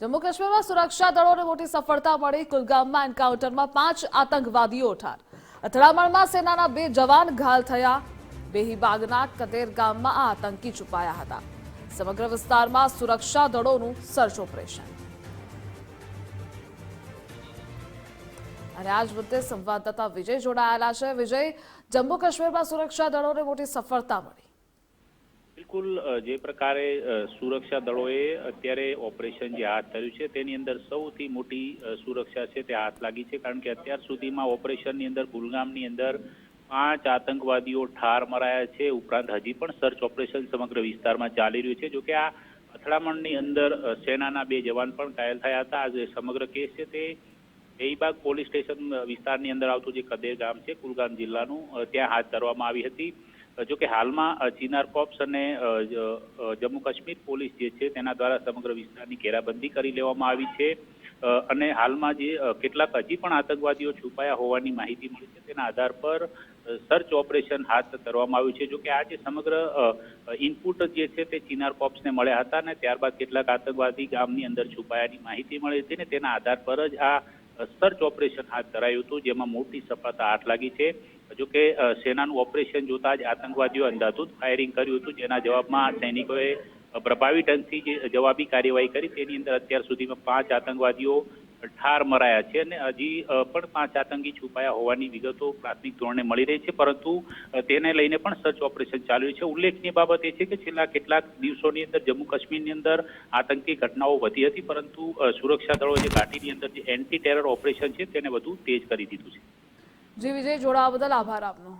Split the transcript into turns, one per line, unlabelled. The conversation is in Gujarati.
જમ્મુ કાશ્મીરમાં સુરક્ષા દળોને મોટી સફળતા મળી. કુલગામમાં એન્કાઉન્ટરમાં પાંચ આતંકવાદીઓ ઠાર. અથડામણમાં સેનાના બે જવાન ઘાયલ થયા. બેહીબાગના કદેર ગામમાં આ આતંકી છુપાયા હતા. સમગ્ર વિસ્તારમાં સુરક્ષા દળોનું સર્ચ ઓપરેશન. અને આજ મુદ્દે સંવાદદાતા વિજય જોડાયેલા છે. વિજય, જમ્મુ કાશ્મીરમાં સુરક્ષા દળોને મોટી સફળતા મળી.
બિલકુલ જે પ્રકારે સુરક્ષા દળોએ અત્યારે ઓપરેશન જે હાથ ધર્યું છે તેની અંદર સૌથી મોટી સુરક્ષા છે તે હાથ લાગી છે કારણ કે અત્યાર સુધીમાં ઓપરેશનની અંદર ગુલગામની અંદર પાંચ આતંકવાદીઓ ઠાર મરાયા છે. ઉપરાંત હજી પણ સર્ચ ઓપરેશન સમગ્ર વિસ્તારમાં ચાલી રહ્યું છે. જોકે આ અથડામણની અંદર સેનાના બે જવાન પણ ઘાયલ થયા હતા. આ જે સમગ્ર કેસ છે તે દેઈબાગ પોલીસ સ્ટેશન વિસ્તારની અંદર આવતું જે કદેર ગામ છે, કુલગામ જિલ્લાનું ત્યાં હાથ ધરવામાં આવી હતી. અ, જો કે હાલમાં ચિનાર કોપ્સ અને જમ્મુ કાશ્મીર પોલીસ જે છે તેના દ્વારા સમગ્ર વિસ્તારની ઘેરાબંધી કરી લેવામાં આવી છે. અને હાલમાં જે કેટલાક હજી પણ આતંકવાદીઓ છુપાયા હોવાની માહિતી મળી છે તેના આધાર પર સર્ચ ઓપરેશન હાથ ધરવામાં આવ્યું છે. જોકે આ જે સમગ્ર ઇનપુટ જે છે તે ચિનાર કોપ્સને મળ્યા હતા અને ત્યારબાદ કેટલાક આતંકવાદી ગામની અંદર છુપાયાની માહિતી મળી હતી ને તેના આધાર પર જ આ સર્ચ ઓપરેશન હાથ ધરાયું હતું, જેમાં મોટી સફળતા હાથ લાગી છે. જો કે સેનાનું ઓપરેશન જોતા જ આતંકવાદીઓ અંધાધૂત ફાયરિંગ કર્યું હતું, જેના જવાબમાં સૈનિકોએ પ્રભાવી ઢંગથી જે જવાબી કાર્યવાહી કરી, તેની અંદર અત્યાર સુધીમાં પાંચ આતંકવાદીઓ ઠાર મરાયા છે અને હજી પણ પાંચ આતંકી છુપાયા હોવાની વિગતો પ્રાથમિક ધોરણે મળી રહી છે. પરંતુ તેને લઈને પણ સર્ચ ઓપરેશન ચાલ્યું છે. ઉલ્લેખનીય બાબત એ છે કે છેલ્લા કેટલાક દિવસોની અંદર જમ્મુ કાશ્મીરની અંદર આતંકી ઘટનાઓ વધી હતી, પરંતુ સુરક્ષા દળો જે ઘાટીની અંદર જે એન્ટી ટેરર ઓપરેશન છે, તેને વધુ તેજ કરી દીધું છે.
જી, વિજય, જોડાવા બદલ આભાર આપનો.